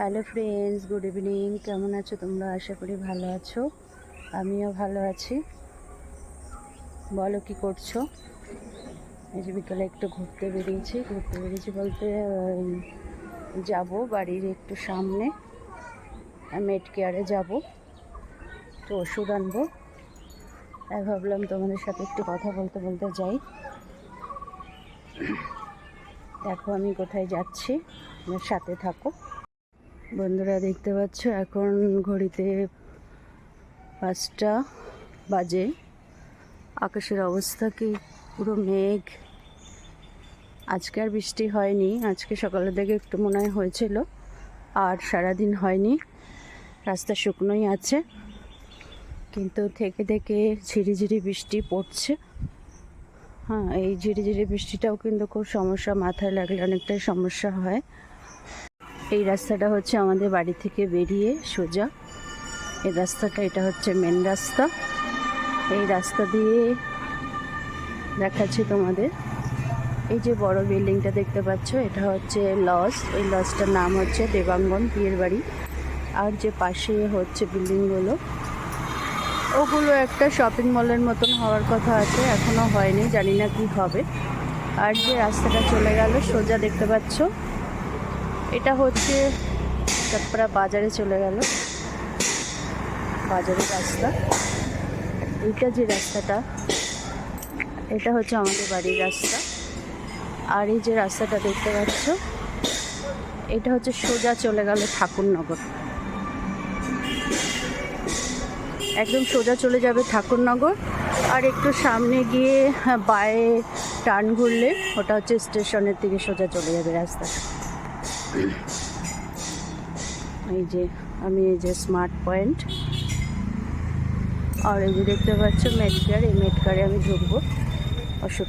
Hello friends good evening কেমন আছো তোমরা? আশা করি ভালো আছো। আমিও ভালো আছি। বলো, কি করছ? এই যে বিকালে একটু ঘুরতে বেরিয়েছি। ঘুরতে বেরিয়েছি বলতে যাব বাড়ির একটু সামনে। মেড কেয়ারে যাব। তো ওষুধ আনব। তাই ভাবলাম তোমাদের সাথে একটু কথা বলতে বলতে যাই। দেখো, আমি কোথায় যাচ্ছি। সাথে থাকো। বন্ধুরা দেখতে পাচ্ছ, এখন ঘড়িতে পাঁচটা বাজে। আকাশের অবস্থা কি পুরো মেঘ। আজকে আর বৃষ্টি হয়নি, আজকে সকালের দিকে একটু মনে হয় হয়েছিল, আর সারাদিন হয়নি। রাস্তা শুকনোই আছে, কিন্তু থেকে থেকে ঝিরিঝিরি বৃষ্টি পড়ছে। হ্যাঁ এই ঝিরিঝিরি বৃষ্টিটাও কিন্তু খুব সমস্যা, মাথায় লাগলে অনেকটাই সমস্যা হয়। এই রাস্তাটা হচ্ছে আমাদের বাড়ি থেকে বেরিয়ে সোজা। এই রাস্তাটা, এটা হচ্ছে মেন রাস্তা। এই রাস্তা দিয়ে দেখাচ্ছি তোমাদের। এই যে বড় বিল্ডিংটা দেখতে পাচ্ছ, এটা হচ্ছে লজ। এই লজটার নাম হচ্ছে দেবাঙ্গন বিয়ের বাড়ি। আর যে পাশে হচ্ছে বিল্ডিংগুলো, ওগুলো একটা শপিং মলের মতন হওয়ার কথা আছে, এখনও হয়নি, জানি না কি হবে। আর যে রাস্তাটা চলে গেল, সোজা দেখতে পাচ্ছ এটা হচ্ছে চাপড়া বাজারে চলে গেল। বাজারের রাস্তা। এইটা যে রাস্তাটা এটা হচ্ছে আমাদের বাড়ির রাস্তা। আর এই যে রাস্তাটা দেখতে পাচ্ছ এটা হচ্ছে সোজা চলে গেল ঠাকুরনগর। একদম সোজা চলে যাবে ঠাকুরনগর আর একটু সামনে গিয়ে হ্যাঁ, বায়ে টার্ন ঘুরলে ওটা হচ্ছে স্টেশনের থেকে সোজা চলে যাবে রাস্তাটা। এই যে, আমি এই যে স্মার্ট পয়েন্ট আর যে দেখতে পাচ্ছ মেটকার এই মেটকারে আমি ঢুকবো। ওষুধ